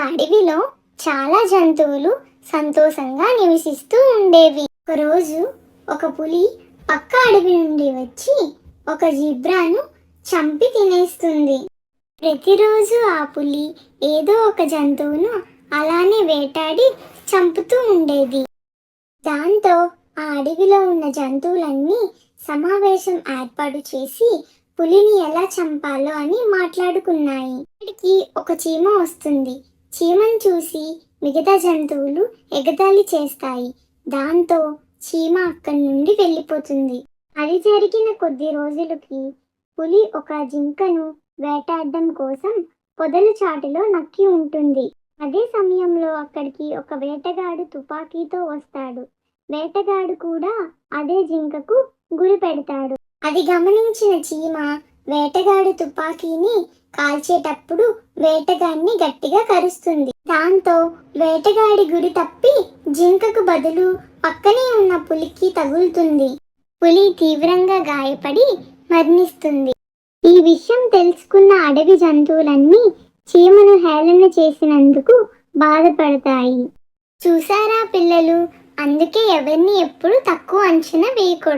అడవిలో చాలా జంతువులు సంతోషంగా నివసిస్తూ ఉండేవి. ఒకరోజు ఒక పులి పక్క అడవి నుండి వచ్చి ఒక జిబ్రాను చంపి తినేస్తుంది. ప్రతిరోజు ఆ పులి ఏదో ఒక జంతువును అలానే వేటాడి చంపుతూ ఉండేది. దాంతో ఆ అడవిలో ఉన్న జంతువులన్నీ సమావేశం ఏర్పాటు చేసి పులిని ఎలా చంపాలో అని మాట్లాడుకున్నాయి. ఇక్కడికి ఒక చీమ వస్తుంది. చీమను చూసి మిగతా జంతువులు ఎగతాళి చేస్తాయి. దాంతో చీమ అక్కడి నుండి వెళ్ళిపోతుంది. అది జరిగిన కొద్ది రోజులకి పులి ఒక జింకను వేటాడడం కోసం పొదల చాటులో నక్కి ఉంటుంది. అదే సమయంలో అక్కడికి ఒక వేటగాడు తుపాకీతో వస్తాడు. వేటగాడు కూడా అదే జింకకు గురి పెడతాడు. అది గమనించిన చీమ వేటగాడి తుపాకీని కాల్చేటప్పుడు వేటగాడిని గట్టిగా కరుస్తుంది. దాంతో వేటగాడి గురి తప్పి జింకకు బదులు పక్కనే ఉన్న పులికి తగులుతుంది. పులి తీవ్రంగా గాయపడి మరణిస్తుంది. ఈ విషయం తెలుసుకున్న అడవి జంతువులన్నీ చీమను హేళన చేసినందుకు బాధపడతాయి. చూసారా పిల్లలు? అందుకే ఎవరిని ఎప్పుడు తక్కువ అంచనా వేయకూడదు.